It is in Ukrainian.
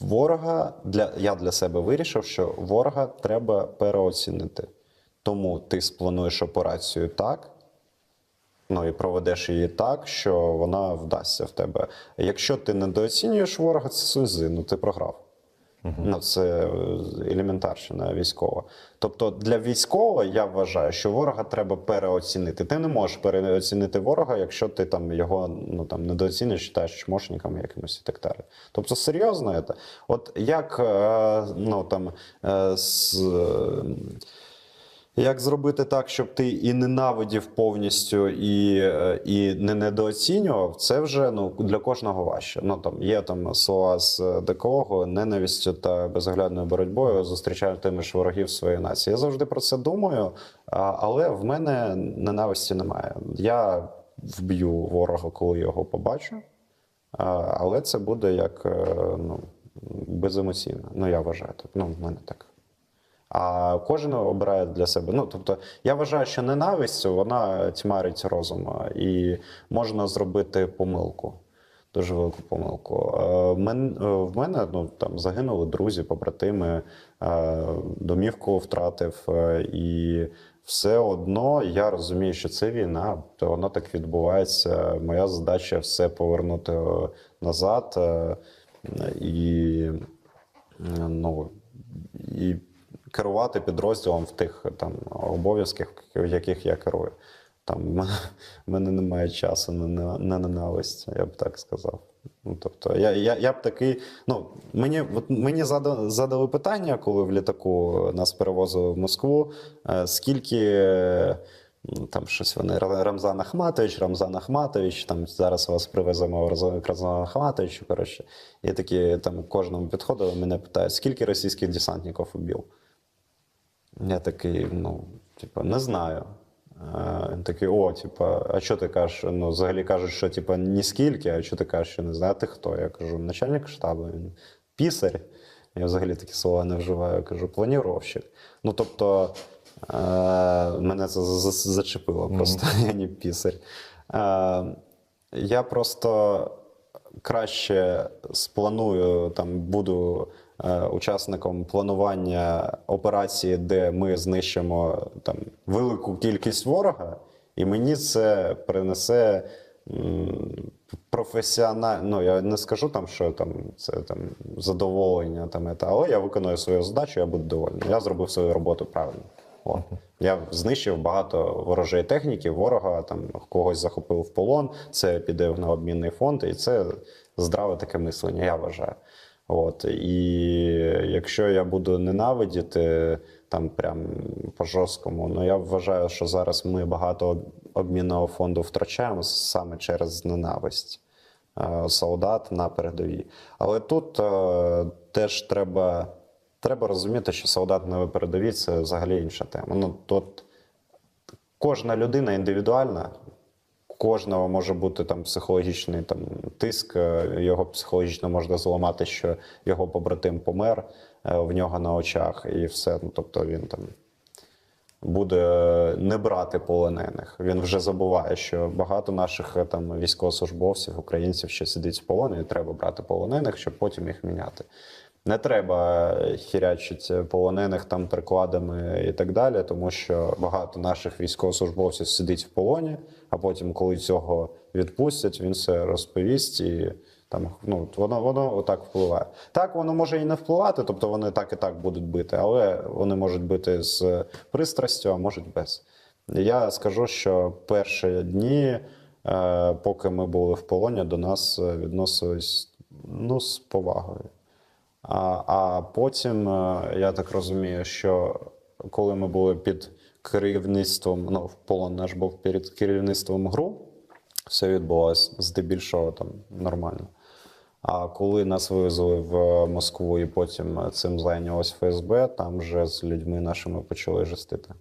ворога для я для себе вирішив, що ворога треба переоцінити. Тому ти сплануєш операцію так, ну і проведеш її так, що вона вдасться в тебе. Якщо ти недооцінюєш ворога, це сузи, ну ти програв. Ну, це е, елементарщина військова. Тобто для військового я вважаю, що ворога треба переоцінити. Ти не можеш переоцінити ворога, якщо ти там його ну там недооціниш, читаєш чмошником якимось і так далі. Тобто серйозно це. От як е, ну там е, з. Як зробити так, щоб ти і ненавидів повністю, і, е, і не недооцінював, це вже ну для кожного важче. Ну там є там слова з е, декого ненавистю та безоглядною боротьбою зустрічаю тими ж ворогів своєї нації. Я завжди про це думаю, але в мене ненависті немає. Я вб'ю ворога, коли його побачу, але це буде як е, ну, беземоційно. Ну я вважаю так. Ну, в мене так. А кожен обирає для себе. Ну тобто, я вважаю, що ненависть вона тьмарить розум, і можна зробити помилку. Дуже велику помилку. Е, В мене ну там загинули друзі, побратими, е, домівку втратив, е, і все одно я розумію, що це війна, то воно так відбувається. Моя задача все повернути назад і ну і керувати підрозділом в тих там обов'язках, в яких я керую. Там в мене- немає часу на, на, на ненависть, я б так сказав. Ну, тобто, я, я, я б такий. Ну, мені, от мені задали, задали питання, коли в літаку нас перевозили в Москву, е, скільки. ну, Там щось вони Рамзан Ахматович, Рамзан Ахматович, там зараз вас привеземо Рамзану Ахматовичу. Коротше. І такі там кожному підходили, мене питають, скільки російських десантників убив? Я такий, ну, типа, не знаю. Е, Він такий, о, типа, а що ти кажеш? Ну, взагалі кажуть, що типа ні скільки, а що ти кажеш, що не знаю, ти хто? Я кажу, начальник штабу, він пісар. Я взагалі такі слова не вживаю. Я кажу, планіровщик. Ну, тобто, е, мене це за- за- зачепило просто, я не пісар. Е, я просто краще спланую, там буду е, учасником планування операції, де ми знищимо там велику кількість ворога, і мені це принесе професіонально. Ну я не скажу там, що там це там задоволення, там але я виконую свою задачу, я буду довольний. Я зробив свою роботу правильно. О. Я знищив багато ворожої техніки, ворога там когось захопив в полон. Це піде на обмінний фонд, і це здраве таке мислення, я вважаю. От і якщо я буду ненавидіти там прям по жорсткому, ну я вважаю, що зараз ми багато обмінного фонду втрачаємо саме через ненависть е, солдат на передовій. Але тут е, теж треба, треба розуміти, що солдат на передовій це взагалі інша тема. Ну тут кожна людина індивідуальна. Кожного може бути там психологічний там тиск, е, його психологічно можна зламати, що його побратим помер е, в нього на очах, і все. Ну тобто він там буде не брати полонених. Він вже забуває, що багато наших е, там військовослужбовців, українців ще сидить в полоні, і треба брати полонених, щоб потім їх міняти. Не треба хірячити полонених там прикладами і так далі, тому що багато наших військовослужбовців сидить в полоні, а потім, коли цього відпустять, він все розповість і там ну воно воно отак впливає. Так воно може і не впливати, тобто вони так і так будуть бити, але вони можуть бити з пристрастю, а можуть без. Я скажу, що перші дні, е, поки ми були в полоні, до нас відносились ну, з повагою. А, а потім е, я так розумію, що коли ми були під керівництвом, ну, полон наш був під керівництвом ГРУ, все відбулося здебільшого там нормально. А коли нас вивезли в Москву і потім цим зайнялось ФСБ, там вже з людьми нашими почали жестити.